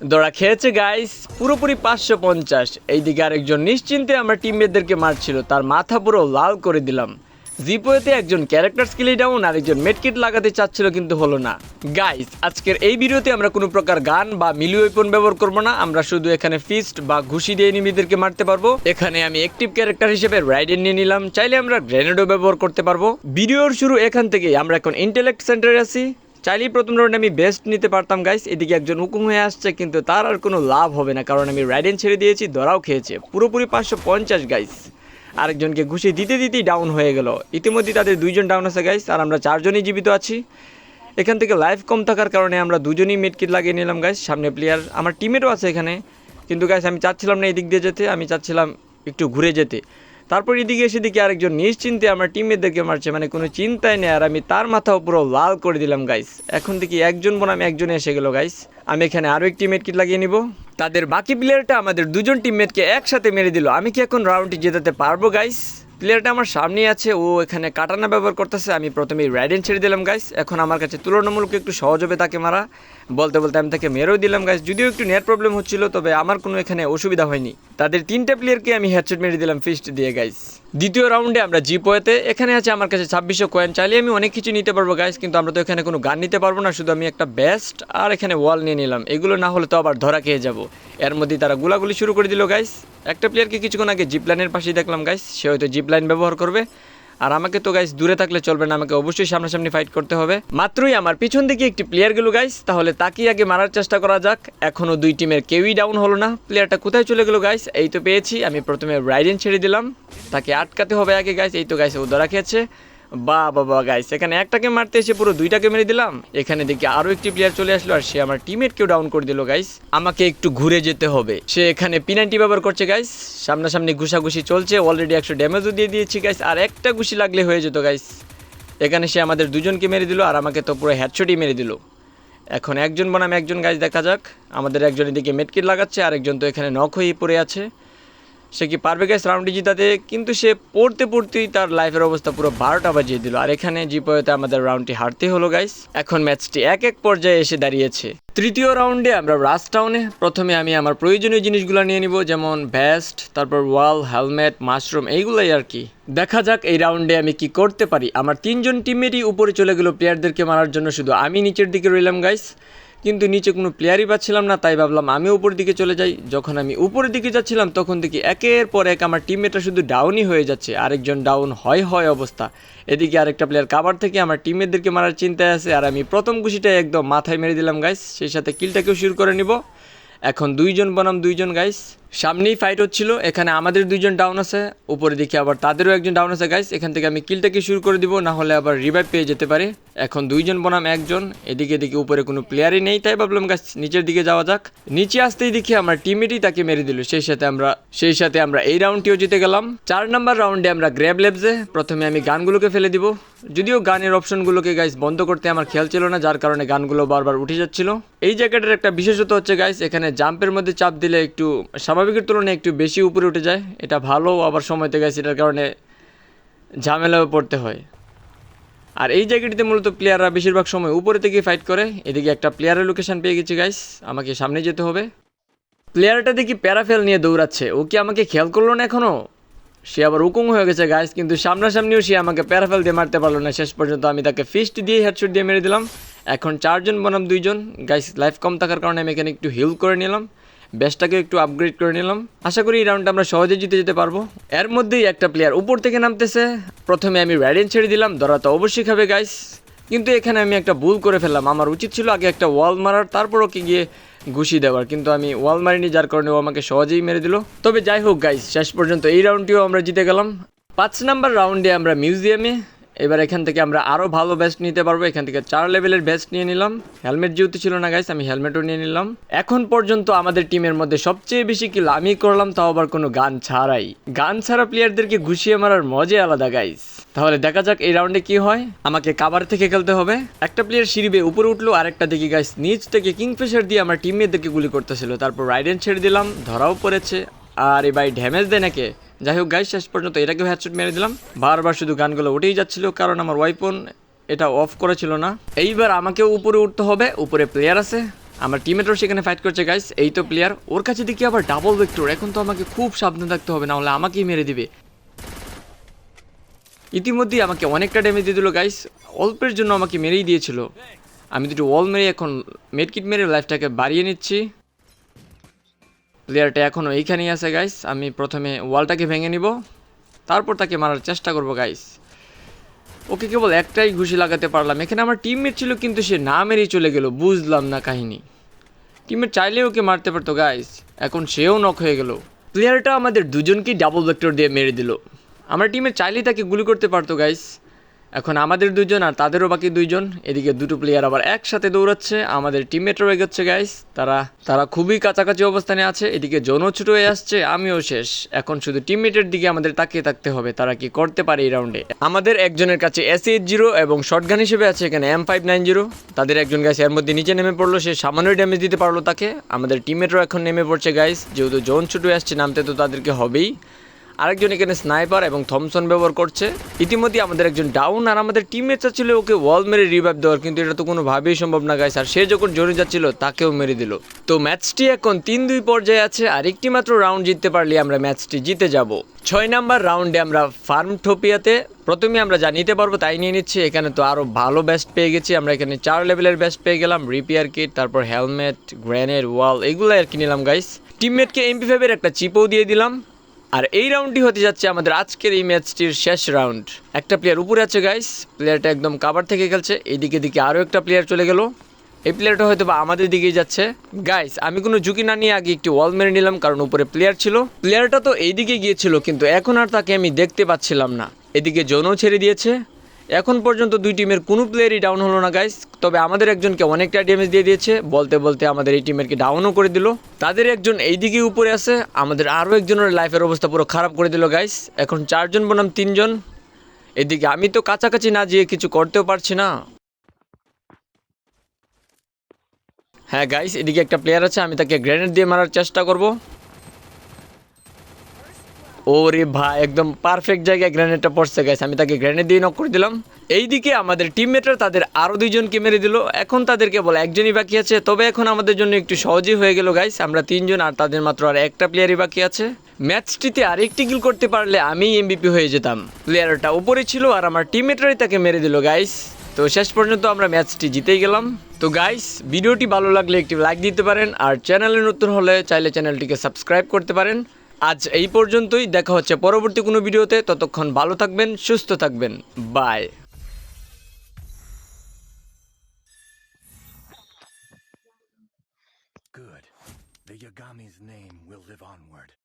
দৌড়া খেয়েছে গাইস পুরোপুরি পাঁচশো পঞ্চাশ। এইদিকে আরেকজন নিশ্চিন্তে আমার টিমমেটদেরকে মারছিল, তার মাথা পুরো লাল করে দিলাম। জিপোয়েতে একজন ক্যারেক্টার স্কিলি ডাউন আর একজন মেডকিট লাগাতে চাচ্ছিল, কিন্তু হলো না। গাইস আজকের এই ভিডিওতে আমরা কোনো প্রকার গান বা মিলি ওয়েপন ব্যবহার করব না, আমরা শুধু এখানে ফিস্ট বা ঘুষি দিয়ে এনিমিদেরকে মারতে পারব। এখানে আমি অ্যাক্টিভ ক্যারেক্টার হিসেবে রাইডেন নিয়ে নিলাম, চাইলে আমরা গ্রেনেডও ব্যবহার করতে পারব। ভিডিওর শুরু এখান থেকেই, আমরা এখন ইন্টেলেক্ট সেন্টারে আছি। চাইলেই প্রথম রাউন্ডে আমি বেস্ট নিতে পারতাম গাইস এদিকে একজন হুকুম হয়ে আসছে, কিন্তু তার আর কোনো লাভ হবে না, কারণ আমি রাইডেন ছেড়ে দিয়েছি, ধরাও খেয়েছে। পুরোপুরি পাঁচশো পঞ্চাশ গাইস আরেকজনকে ঘুষি দিতে দিতেই ডাউন হয়ে গেল। ইতিমধ্যে তাদের দুইজন ডাউন আছে গাইস আর আমরা চারজনই জীবিত আছি। এখান থেকে লাইফ কম থাকার কারণে আমরা দুজনই মিডকিট লাগিয়ে নিলাম গাইস সামনে প্লেয়ার আমার টিমেরও আছে এখানে। কিন্তু গাইস আমি চাচ্ছিলাম না এদিক দিয়ে যেতে, আমি চাচ্ছিলাম একটু ঘুরে যেতে। তারপর এদিকে এসে দেখি আরেকজন নিশ্চিন্তে আমার টিমমেটদেরকে মারছে মানে কোনো চিন্তাই নেই, আর আমি তার মাথাও পুরো লাল করে দিলাম গাইস এখন দেখি একজন বোন, আমি একজনে এসে গেল গাইস আমি এখানে আরও একটি মেডকিট লাগিয়ে নিব। তাদের বাকি প্লেয়ারটা আমাদের দুজন টিমমেটকে একসাথে মেরে দিল। আমি কি এখন রাউন্ডটি জেতাতে পারব গাইস প্লেয়ারটা আমার সামনেই আছে, ও এখানে কাটানা ব্যবহার করতেছে, আমি প্রথমেই রাইডেন ছেড়ে দিলাম গাইস এখন আমার কাছে তুলনামূলক একটু সহজ হবে তাকে মারা। বলতে বলতে আমি তাকে মেরেও দিলাম গাইস যদিও একটু নেট প্রবলেম হচ্ছিল, তবে আমার কোনো এখানে অসুবিধা হয়নি। তাদের তিনটা প্লেয়ারকে আমি হেডশট মেরে দিলাম ফিস্ট দিয়ে গাইস দ্বিতীয় রাউন্ডে আমরা জিপোয়েতে এখানে আছে আমার কাছে ছাব্বিশশো কয়েন চাইলে আমি অনেক কিছু নিতে পারব গাইস কিন্তু আমরা তো এখানে কোনো গান নিতে পারব না, শুধু আমি একটা বেস্ট আর এখানে ওয়াল নিয়ে নিলাম। এগুলো না হলে তো আবার ধরা খেয়ে যাব। এর মধ্যেই তারা গুলাগুলি শুরু করে দিল গাইস একটা প্লেয়ারকে কিছুক্ষণ আগে জিপ লাইনের পাশেই দেখলাম গাইস সে হয়তো জিপ লাইন ব্যবহার করবে। আর আমাকে তো গাইস দূরে থাকলে চলবে না, আমাকে অবশ্যই সামনাসামনি ফাইট করতে হবে। মাত্রই আমার পিছন দিকে একটি প্লেয়ার গেল গাইস তাহলে তাকেই আগে মারার চেষ্টা করা যাক। এখনও দুই টিমের কেউই ডাউন হলো না। প্লেয়ারটা কোথায় চলে গেল গাইস এই তো পেয়েছি। আমি প্রথমে রাইডেন ছেড়ে দিলাম। তাকে আটকাতে হবে আগে গাইস এই তো গাইস ও ধরা খেয়েছে। বা বাবা গাইস এখানে একটাকে মারতে এসে পুরো দুইটাকে মেরে দিলাম। এখানে দেখি আরও একটি প্লেয়ার চলে আসলো আর সে আমার টিমমেটকেও ডাউন করে দিল গাইস আমাকে একটু ঘুরে যেতে হবে। সে এখানে পিনান্টি ব্যবহার করছে গাইস সামনাসামনি ঘুষাঘুষি চলছে অলরেডি একশো ড্যামেজও দিয়ে দিয়েছি গাইস আর একটা ঘুষি লাগলে হয়ে যেত গাইস এখানে সে আমাদের দুজনকে মেরে দিল আর আমাকে তো পুরো হেডশটই মেরে দিল। এখন একজন বনাম একজন গাইস দেখা যাক। আমাদের একজন এদিকে মেটকিট লাগাচ্ছে আর একজন তো এখানে নখ হয়ে পড়ে আছে। সে কি পারবে গ্যাস রাউন্ডে জিতাতে? কিন্তু সে পড়তে পড়তেই তার লাইফের অবস্থা পুরো বারোটা বাজিয়ে দিল। আর এখানে জিপয়েতে আমাদের রাউন্ডটি হারতে হলো গাইস এখন ম্যাচটি এক এক পর্যায়ে এসে দাঁড়িয়েছে। তৃতীয় রাউন্ডে আমরা রাস টাউনে প্রথমে আমি আমার প্রয়োজনীয় জিনিসগুলো নিয়ে নিব, যেমন ভ্যাস্ট তারপর ওয়াল হেলমেট মাশরুম এইগুলাই আর কি। দেখা যাক এই রাউন্ডে আমি কি করতে পারি। আমার তিনজন টিমেরই উপরে চলে গেল প্লেয়ারদেরকে মারার জন্য। শুধু আমি নিচের দিকে রইলাম গাইস কিন্তু নিচে কোনো প্লেয়ারই পাচ্ছিলাম না, তাই ভাবলাম আমি উপরের দিকে চলে যাই। যখন আমি উপরের দিকে যাচ্ছিলাম, তখন দেখি একের পর এক আমার টিমমেটরা শুধু ডাউনই হয়ে যাচ্ছে, আরেকজন ডাউন হয় হয় অবস্থা। এদিকে আরেকটা প্লেয়ার কাবার থেকে আমার টিমমেটদেরকে মারার চিন্তায় আছে, আর আমি প্রথম খুশিটা একদম মাথায় মেরে দিলাম গাইস সেই সাথে কিলটাকেও শুরু করে নিব। এখন দুইজন বনাম দুইজন গাইস সামনেই ফাইট হচ্ছিল, এখানে আমাদের দুইজন ডাউন আছে উপরে দিকে আবার তাদেরও একজন ডাউন আছে গাইস এখান থেকে আমি কিলটাকে শুরু করে দিব না হলে আবার রিভাইভ পেয়ে যেতে পারে। এখন দুইজন বনাম একজন, এদিকে এদিকে উপরে কোনো প্লেয়ারই নেই, তাই ভাবলাম গাছ নিচের দিকে যাওয়া যাক। নিচে আসতেই দেখি আমার টিমেটই তাকে মেরে দিল, সেই সাথে আমরা, সেই সাথে আমরা এই রাউন্ডটিও জিতে গেলাম। চার নাম্বার রাউন্ডে আমরা গ্র্যাব লেবসে প্রথমে আমি গানগুলোকে ফেলে দিব। যদিও গানের অপশনগুলোকে গাইস বন্ধ করতে আমার খেয়াল ছিল না, যার কারণে গানগুলো বারবার উঠে যাচ্ছিল। এই জায়গাটার একটা বিশেষত্ব হচ্ছে গাইস এখানে জাম্পের মধ্যে চাপ দিলে একটু স্বাভাবিকের তুলনায় একটু বেশি উপরে উঠে যায়। এটা ভালো আবার সময়তে গাইস এটার কারণে ঝামেলাও পড়তে হয়। আর এই জায়গাটিতে মূলত প্লেয়াররা বেশিরভাগ সময় উপরে থেকে ফাইট করে। এদিকে একটা প্লেয়ারের লোকেশন পেয়ে গেছি গাইস আমাকে সামনে যেতে হবে। প্লেয়ারটা দেখি প্যারাফেল নিয়ে দৌড়াচ্ছে। ও কি আমাকে খেয়াল করল না এখনও? সে আবার উকুং হয়ে গেছে গাইস কিন্তু সামনাসামনিও সে আমাকে প্যারাফেল দিয়ে মারতে পারল না। শেষ পর্যন্ত আমি তাকে ফিস্ট দিয়ে হেডশট দিয়ে মেরে দিলাম। এখন চারজন বনাম দুইজন। গাইস লাইফ কম থাকার কারণে আমি এখানে একটু হিল করে নিলাম। ব্যাসটাকে একটু আপগ্রেড করে নিলাম। আশা করি এই রাউন্ডটা আমরা সহজে জিতে যেতে পারব। এর মধ্যেই একটা প্লেয়ার উপর থেকে নামতেছে। প্রথমে আমি রাইডেন ছেড়ে দিলাম ধরা তো অবশ্যই খাবে গাইস কিন্তু এখানে আমি একটা ভুল করে ফেললাম। আমার উচিত ছিল আগে একটা ওয়াল মারার, তারপর ওকে গিয়ে ঘুষি দেওয়ার। কিন্তু আমি ওয়াল মারিনি, যার কারণে ও আমাকে সহজেই মেরে দিল। তবে যাই হোক গাইস শেষ পর্যন্ত এই রাউন্ডটিও আমরা জিতে গেলাম। পাঁচ নাম্বার রাউন্ডে আমরা মিউজিয়ামে এবার এখান থেকে আমরা আরও ভালো বেস্ট নিতে পারব। এখান থেকে চার লেভেলের বেস্ট নিয়ে নিলাম। হেলমেট যেহেতু ছিল না গাইস আমি হেলমেটও নিয়ে নিলাম। এখন পর্যন্ত আমাদের টিমের মধ্যে সবচেয়ে বেশি কিল আমি করলাম, তাও আবার কোনো গান ছাড়াই। গান ছাড়া প্লেয়ারদেরকে ঘুষিয়ে মারার মজাই আলাদা গাইস তাহলে দেখা যাক এই রাউন্ডে কি হয়। আমাকে কাবার থেকে খেলতে হবে। একটা প্লেয়ার সিঁড়িবে উপরে উঠল আর একটা দিকে গাইস নিচ থেকে কিংফিশার দিয়ে আমার টিমমেটদেরকে গুলি করতেছিল। তারপর রাইডেন ছেড়ে দিলাম, ধরাও পড়েছে। আর এ ভাই ড্যামেজ দেয় নাকি? যাই হোক গাইস শেষ পর্যন্ত এটাকেও হ্যাডশট মেরে দিলাম। বারবার শুধু গানগুলো উঠেই যাচ্ছিল, কারণ আমার ওয়াইপন এটা অফ করেছিল না। এইবার আমাকেও উপরে উঠতে হবে, উপরে প্লেয়ার আছে। আমার টিমেটও সেখানে ফাইট করছে গাইস এই তো প্লেয়ার ওর কাছে দেখি আবার ডাবল ভেক্টর এখন তো আমাকে খুব সাবধান থাকতে হবে না হলে আমাকেই মেরে দিবে। ইতিমধ্যেই আমাকে অনেকটা ড্যামেজ দিয়ে দিল গাইস অল্পের জন্য আমাকে মেরেই দিয়েছিল। আমি দুটো ওয়াল মেরে এখন মেডকিট মেরে লাইফটাকে বাড়িয়ে নিচ্ছি। প্লেয়ারটা এখনও এইখানেই আছে গাইস আমি প্রথমে ওয়ালটাকে ভেঙে নিব। তারপর তাকে মারার চেষ্টা করব গাইস ওকে কেবল একটাই ঘুষি লাগাতে পারলাম। এখানে আমার টিমমেট ছিল, কিন্তু সে না মেরেই চলে গেল। বুঝলাম না কাহিনী। টিমমেট চাইলে ওকে মারতে পারতো গাইস এখন সেও নক হয়ে গেল। প্লেয়ারটা আমাদের দুজনকেই ডাবল ভেক্টর দিয়ে মেরে দিল। আমার টিমের চাইলেই তাকে গুলি করতে পারতো গাইস এখন আমাদের দুজন আর তাদেরও বাকি দুইজন। এদিকে দুটো প্লেয়ার আবার একসাথে দৌড়াচ্ছে। আমাদের টিমমেটও এগোচ্ছে গাইস তারা তারা খুবই কাছাকাছি অবস্থানে আছে। এদিকে জনও ছুটো হয়ে আসছে, আমিও শেষ। এখন শুধু টিমমেটের দিকে আমাদের তাকিয়ে থাকতে হবে। তারা কি করতে পারে এই রাউন্ডে আমাদের একজনের কাছে এস এইট জিরো এবং শর্টগান হিসেবে আছে এখানে এম ফাইভ নাইন জিরো তাদের একজন গাইস এর মধ্যে নিচে নেমে পড়ল। সে সামান্য ড্যামেজ দিতে পারল তাকে। আমাদের টিমমেটও এখন নেমে পড়ছে গাইস যেহেতু জোন ছুটো আসছে, নামতে তো তাদেরকে হবেই। আরেকজন এখানে স্নাইপার এবং থমসন ব্যবহার করছে। ইতিমধ্যে আমাদের একজন ডাউন আর আমাদের টিমমেট চাচ্ছিল ওকে ওয়াল মেরে রিভাইভ দেওয়ার, কিন্তু এটা তো কোনোভাবেই সম্ভব না গাইস আর সে যখন জোরে যাচ্ছিল, তাকেও মেরে দিল। তো ম্যাচটি এখন তিন দুই পর্যায়ে আছে, আর একটি মাত্র রাউন্ড জিততে পারলে আমরা ম্যাচটি জিতে যাব। ছয় নাম্বার রাউন্ডে আমরা ফার্ম ঠোপিয়াতে, প্রথমে আমরা যা নিতে পারব তাই নিয়ে নিচ্ছি। এখানে তো আরও ভালো বেস্ট পেয়ে গেছি। আমরা এখানে চার লেভেলের বেস্ট পেয়ে গেলাম। রিপেয়ার কিট তারপর হেলমেট গ্রেনেড ওয়াল এগুলো আর কি নিলাম গাইস টিমমেটকে এমপি ফাইভের একটা চিপও দিয়ে দিলাম। আর এই রাউন্ডটি হতে যাচ্ছে আমাদের আজকের এই ম্যাচটির শেষ রাউন্ড একটা প্লেয়ার উপরে আছে গাইস প্লেয়ারটা একদম কাবার থেকে খেলছে। এদিকে দিকে আরও একটা প্লেয়ার চলে গেল। এই প্লেয়ারটা হয়তো বা আমাদের দিকেই যাচ্ছে। গাইস আমি কোনো ঝুঁকি না নিয়ে আগে একটি ওয়াল মেরে নিলাম, কারণ উপরে প্লেয়ার ছিল। প্লেয়ারটা তো এইদিকে গিয়েছিল, কিন্তু এখন আর তাকে আমি দেখতে পাচ্ছিলাম না। এদিকে জোনও ছেড়ে দিয়েছে। এখন পর্যন্ত দুই টিমের কোনো প্লেয়ারই ডাউন হলো না গাইস তবে আমাদের একজনকে অনেকটা ড্যামেজ দিয়ে দিয়েছে। বলতে বলতে আমাদের এই টিমেরকে ডাউনও করে দিল। তাদের একজন এইদিকে উপরে আছে। আমাদের আরও একজনের লাইফের অবস্থা পুরো খারাপ করে দিল গাইস এখন চারজন বনাম তিনজন। এদিকে আমি তো কাছাকাছি না যেয়ে কিছু করতেও পারছি না। হ্যাঁ গাইস এদিকে একটা প্লেয়ার আছে। আমি তাকে গ্রেনেড দিয়ে মারার চেষ্টা করব। ওরে ভাই, একদম পারফেক্ট জায়গায় গ্রেনেডটা পড়ছে গাইস আমি তাকে গ্রেনেড দিয়ে নক করে দিলাম। এইদিকে আমাদের টিমমেটরা তাদের আরও দুইজনকে মেরে দিল। এখন তাদেরকে কেবল একজনই বাকি আছে। তবে এখন আমাদের জন্য একটু সহজই হয়ে গেল গাইস আমরা তিনজন আর তাদের মাত্র আর একটা প্লেয়ারই বাকি আছে। ম্যাচটিতে আরেকটি কিল করতে পারলে আমি এমবিপি হয়ে যেতাম। প্লেয়ারটা উপরে ছিল আর আমার টিমমেটরাই তাকে মেরে দিল গাইস তো শেষ পর্যন্ত আমরা ম্যাচটি জিতেই গেলাম। তো গাইস ভিডিওটি ভালো লাগলে একটি লাইক দিতে পারেন। আর চ্যানেলে নতুন হলে চাইলে চ্যানেলটিকে সাবস্ক্রাইব করতে পারেন। আজ এই পর্যন্তই। দেখা হচ্ছে পরবর্তী কোনো ভিডিওতে। ততক্ষণ ভালো থাকবেন সুস্থ থাকবেন। বাই।